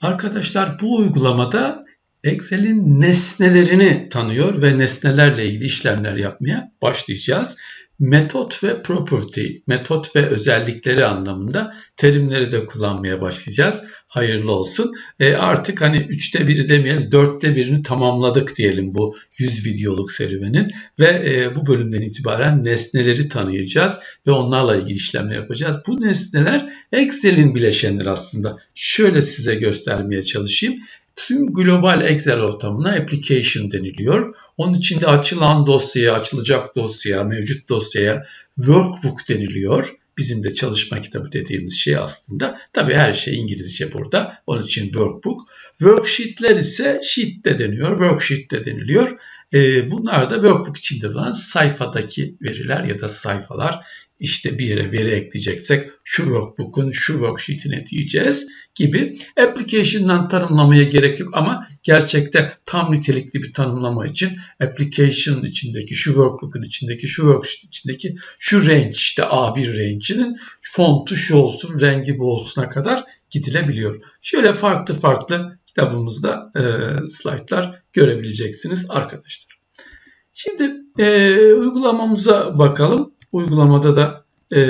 Arkadaşlar bu uygulamada Excel'in nesnelerini tanıyor ve nesnelerle ilgili işlemler yapmaya başlayacağız. Metot ve property, metot ve özellikleri anlamında terimleri de kullanmaya başlayacağız. Hayırlı olsun. E artık hani üçte biri demeyelim, dörtte birini tamamladık diyelim bu 100 videoluk serüvenin. Ve e, bu bölümden itibaren nesneleri tanıyacağız ve onlarla ilgili işlemler yapacağız. Bu nesneler Excel'in bileşenleri aslında. Şöyle size göstermeye çalışayım. Tüm global Excel ortamına application deniliyor. Onun içinde açılan dosyaya, açılacak dosya, mevcut dosyaya workbook deniliyor. Bizim de çalışma kitabı dediğimiz şey aslında. Tabii her şey İngilizce burada. Onun için workbook. Worksheet'ler ise sheet de deniyor, worksheet de deniliyor. Ee, bunlar da workbook içinde olan sayfadaki veriler ya da sayfalar işte bir yere veri ekleyeceksek şu workbook'un şu worksheet'ine diyeceğiz gibi application'dan tanımlamaya gerek yok ama gerçekte tam nitelikli bir tanımlama için application içindeki şu workbook'un içindeki şu worksheet içindeki şu range işte A1 range'inin fontu şu olsun rengi bu olsuna kadar gidilebiliyor. Şöyle farklı farklı kitabımızda e, slaytlar görebileceksiniz arkadaşlar. Şimdi e, uygulamamıza bakalım. Uygulamada da e,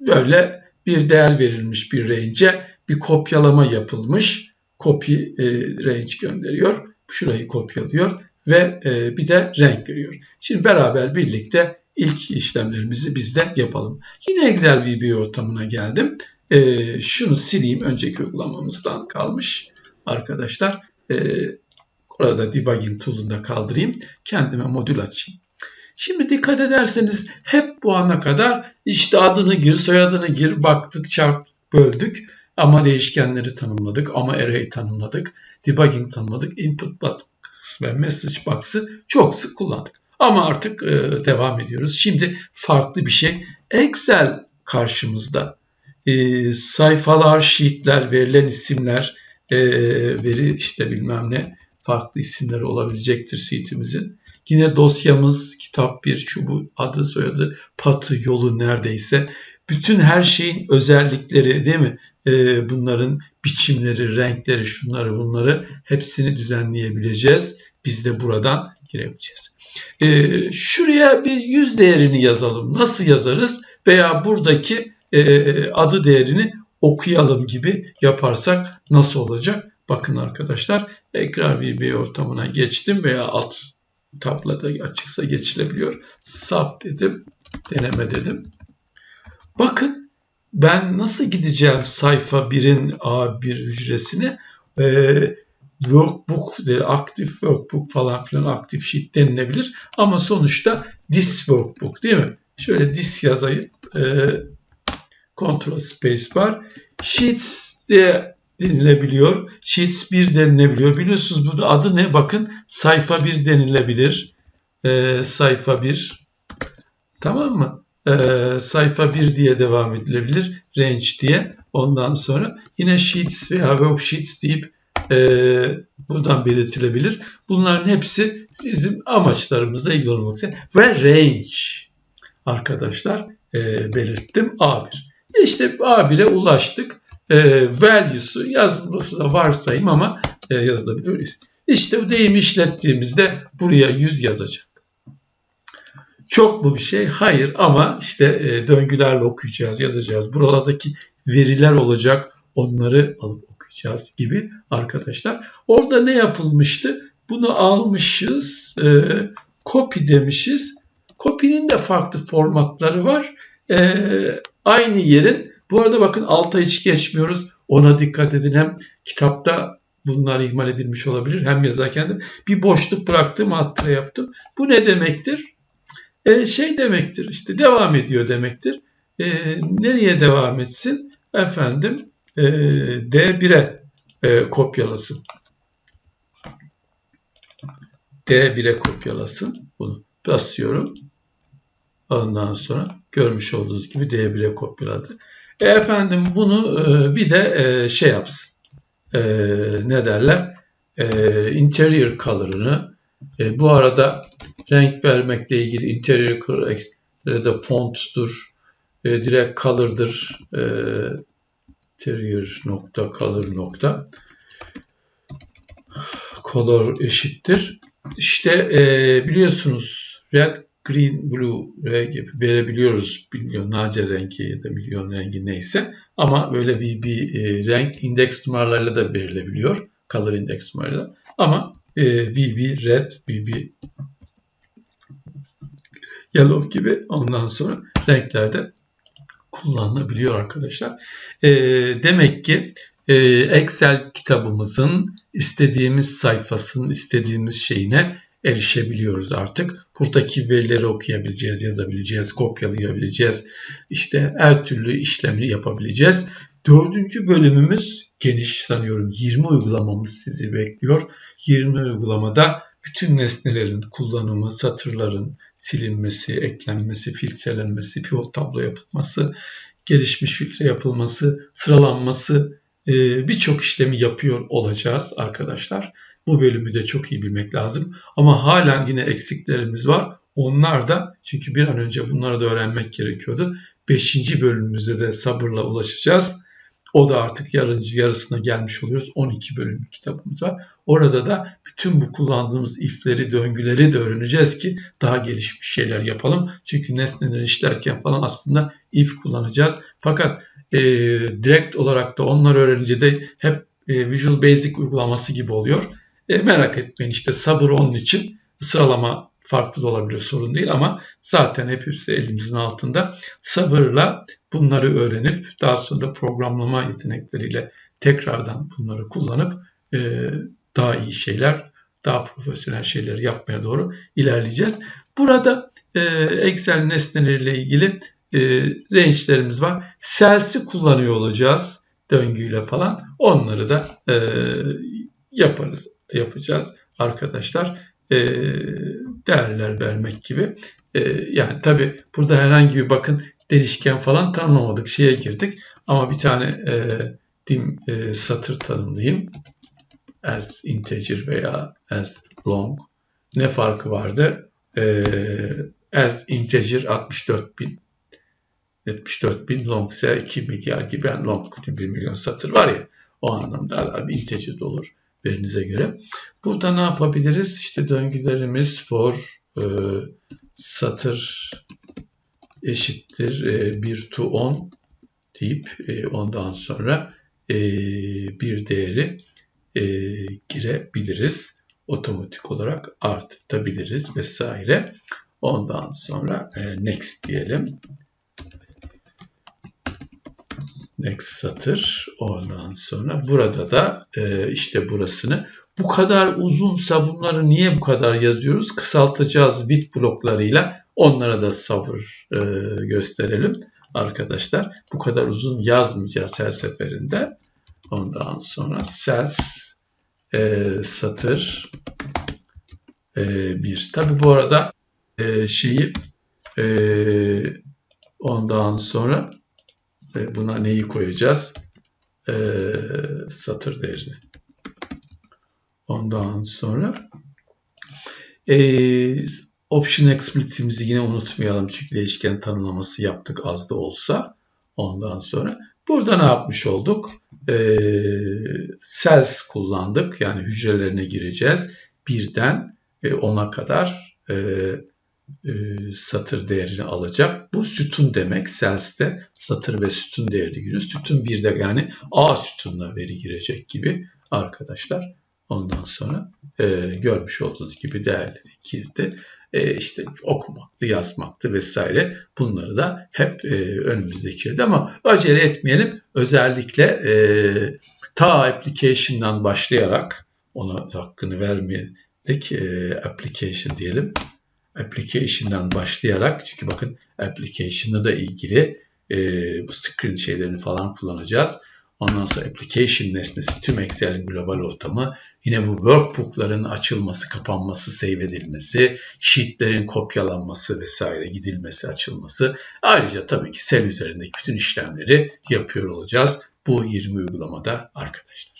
böyle bir değer verilmiş bir range'e bir kopyalama yapılmış. Copy e, range gönderiyor. Şurayı kopyalıyor ve e, bir de renk veriyor. Şimdi beraber birlikte ilk işlemlerimizi biz de yapalım. Yine Excel VB ortamına geldim. E, şunu sileyim. Önceki uygulamamızdan kalmış arkadaşlar. E, orada debugging tool'unda kaldırayım. Kendime modül açayım. Şimdi dikkat ederseniz hep bu ana kadar işte adını gir, soyadını gir, baktık, çarp, böldük. Ama değişkenleri tanımladık, ama array tanımladık, debugging tanımladık, input box ve message box'ı çok sık kullandık. Ama artık e, devam ediyoruz. Şimdi farklı bir şey. Excel karşımızda. E, sayfalar, sheetler, verilen isimler, e, veri işte bilmem ne farklı isimleri olabilecektir sheetimizin. Yine dosyamız kitap bir şu bu adı soyadı patı yolu neredeyse. Bütün her şeyin özellikleri değil mi? Ee, bunların biçimleri, renkleri, şunları bunları hepsini düzenleyebileceğiz. Biz de buradan girebileceğiz. Ee, şuraya bir yüz değerini yazalım. Nasıl yazarız? Veya buradaki e, adı değerini okuyalım gibi yaparsak nasıl olacak? Bakın arkadaşlar ekrar VB ortamına geçtim veya alt tablada açıksa geçilebiliyor. Sub dedim. Deneme dedim. Bakın ben nasıl gideceğim sayfa 1'in A1 hücresine? Ee, workbook, aktif workbook falan filan aktif sheet denilebilir. Ama sonuçta this workbook değil mi? Şöyle this yazayım. E, Ctrl space bar. Sheets diye denilebiliyor. Sheets 1 denilebiliyor. Biliyorsunuz burada adı ne? Bakın sayfa 1 denilebilir. Ee, sayfa 1. Tamam mı? Ee, sayfa 1 diye devam edilebilir. Range diye. Ondan sonra yine Sheets veya Worksheets deyip e, buradan belirtilebilir. Bunların hepsi bizim amaçlarımızla ilgili olmak üzere. Ve range arkadaşlar e, belirttim A1. İşte A1'e ulaştık e, value'su yazılması da varsayım ama e, yazılabilir. İşte bu deyimi işlettiğimizde buraya 100 yazacak. Çok mu bir şey? Hayır ama işte e, döngülerle okuyacağız, yazacağız. Buralardaki veriler olacak. Onları alıp okuyacağız gibi arkadaşlar. Orada ne yapılmıştı? Bunu almışız, e, copy demişiz. Copy'nin de farklı formatları var. E, aynı yerin bu arada bakın alta hiç geçmiyoruz. Ona dikkat edin. Hem kitapta bunlar ihmal edilmiş olabilir. Hem yazarken de bir boşluk bıraktım, hatıra yaptım. Bu ne demektir? Ee, şey demektir işte devam ediyor demektir. Ee, nereye devam etsin? Efendim e, D1'e e, kopyalasın. D1'e kopyalasın. Bunu basıyorum. Ondan sonra görmüş olduğunuz gibi D1'e kopyaladı. Efendim bunu e, bir de e, şey yapsın. E, ne derler? İnterior color'ını bu arada renk vermekle ilgili interior color da font'tur, direkt color'dır. İnterior nokta color nokta color eşittir. İşte biliyorsunuz red, green, blue rengi verebiliyoruz. Milyon nace rengi ya da milyon rengi neyse. Ama böyle bir, bir e, renk indeks numaralarıyla da verilebiliyor. Color index numaralarıyla. Ama e, VB red, VB yellow gibi ondan sonra renklerde kullanılabiliyor arkadaşlar. E, demek ki e, Excel kitabımızın istediğimiz sayfasının istediğimiz şeyine erişebiliyoruz artık. Buradaki verileri okuyabileceğiz, yazabileceğiz, kopyalayabileceğiz. İşte her türlü işlemi yapabileceğiz. Dördüncü bölümümüz geniş sanıyorum 20 uygulamamız sizi bekliyor. 20 uygulamada bütün nesnelerin kullanımı, satırların silinmesi, eklenmesi, filtrelenmesi, pivot tablo yapılması, gelişmiş filtre yapılması, sıralanması birçok işlemi yapıyor olacağız arkadaşlar. Bu bölümü de çok iyi bilmek lazım. Ama halen yine eksiklerimiz var. Onlar da çünkü bir an önce bunları da öğrenmek gerekiyordu. Beşinci bölümümüzde de sabırla ulaşacağız. O da artık yarıncı yarısına gelmiş oluyoruz. 12 bölüm kitabımız var. Orada da bütün bu kullandığımız ifleri, döngüleri de öğreneceğiz ki daha gelişmiş şeyler yapalım. Çünkü nesneleri işlerken falan aslında if kullanacağız. Fakat e, direkt olarak da onları öğrenince de hep e, Visual Basic uygulaması gibi oluyor. E, merak etmeyin işte sabır onun için sıralama farklı da olabilir sorun değil ama zaten hepsi elimizin altında. Sabırla bunları öğrenip daha sonra da programlama yetenekleriyle tekrardan bunları kullanıp e, daha iyi şeyler, daha profesyonel şeyler yapmaya doğru ilerleyeceğiz. Burada e, Excel nesneleriyle ilgili e, range'lerimiz var. Cells'i kullanıyor olacağız döngüyle falan. Onları da e, yaparız, yapacağız arkadaşlar. E, değerler vermek gibi. E, yani tabi burada herhangi bir bakın değişken falan tanımlamadık. Şeye girdik ama bir tane e, dim e, satır tanımlayayım. As integer veya as long. Ne farkı vardı? E, as integer 64 bin 74 bin long ise 2 milyar gibi yani long 1 milyon satır var ya o anlamda bir integer de olur verinize göre. Burada ne yapabiliriz? İşte döngülerimiz for e, satır eşittir e, 1 to 10 deyip e, ondan sonra e, bir değeri e, girebiliriz. Otomatik olarak artabiliriz vesaire. Ondan sonra e, next diyelim. Next satır. Ondan sonra burada da e, işte burasını. Bu kadar uzunsa bunları niye bu kadar yazıyoruz? Kısaltacağız bit bloklarıyla. Onlara da sabır e, gösterelim arkadaşlar. Bu kadar uzun yazmayacağız her seferinde. Ondan sonra ses e, satır e, bir. Tabi bu arada e, şeyi e, ondan sonra ve buna neyi koyacağız? Ee, satır değerini. Ondan sonra e, option explicit'imizi yine unutmayalım çünkü değişken tanımlaması yaptık az da olsa. Ondan sonra burada ne yapmış olduk? E, cells kullandık. Yani hücrelerine gireceğiz. Birden e, 10'a kadar e, e, satır değerini alacak. Bu sütun demek. Cells'te satır ve sütun değeri giriyor. Sütun bir yani A sütununa veri girecek gibi arkadaşlar. Ondan sonra e, görmüş olduğunuz gibi değerleri girdi. E, işte okumaktı, yazmaktı vesaire. Bunları da hep e, önümüzdeki ama acele etmeyelim. Özellikle e, ta application'dan başlayarak ona hakkını vermedik. E, application diyelim application'dan başlayarak çünkü bakın application'la da ilgili e, bu screen şeylerini falan kullanacağız. Ondan sonra application nesnesi tüm Excel'in global ortamı. Yine bu workbook'ların açılması, kapanması, save edilmesi, sheet'lerin kopyalanması vesaire gidilmesi, açılması. Ayrıca tabii ki cell üzerindeki bütün işlemleri yapıyor olacağız. Bu 20 uygulamada arkadaşlar.